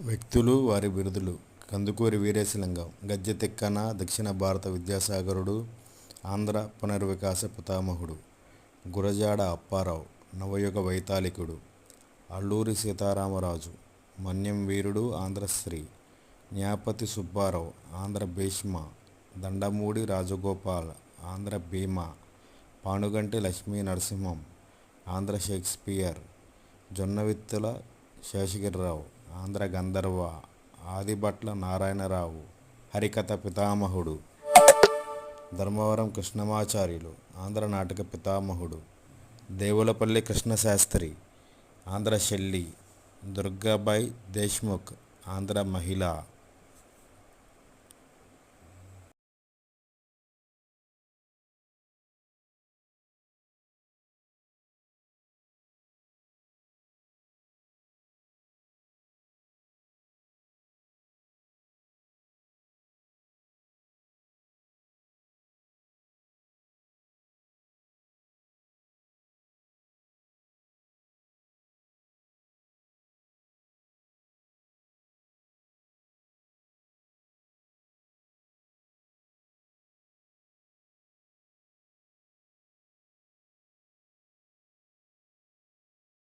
వ్యక్తులు వారి బిరుదులు. కందుకూరి వీరేశలింగం. గద్య తిక్కన దక్షిణ భారత విద్యాసాగరుడు. ఆంధ్ర పునర్వికాస పితామహుడు. గురజాడ అప్పారావు. నవయుగ వైతాళికుడు. అల్లూరి సీతారామరాజు. మన్యం వీరుడు ఆంధ్రశ్రీ. న్యాపతి సుబ్బారావు. ఆంధ్ర భీష్మ. దండమూడి రాజగోపాల్. ఆంధ్ర భీమ. పానుగంటి లక్ష్మీ నరసింహం. ఆంధ్ర షేక్స్పియర్. జొన్నవిత్తుల శేషగిరిరావు. ఆంధ్ర గంధర్వ ఆదిభట్ల నారాయణరావు హరికథ పితామహుడు ధర్మవరం కృష్ణమాచార్యులు ఆంధ్ర నాటక పితామహుడు దేవులపల్లి కృష్ణశాస్త్రి ఆంధ్ర శెల్లి దుర్గాబాయి దేశ్ముఖ్ ఆంధ్ర మహిళ.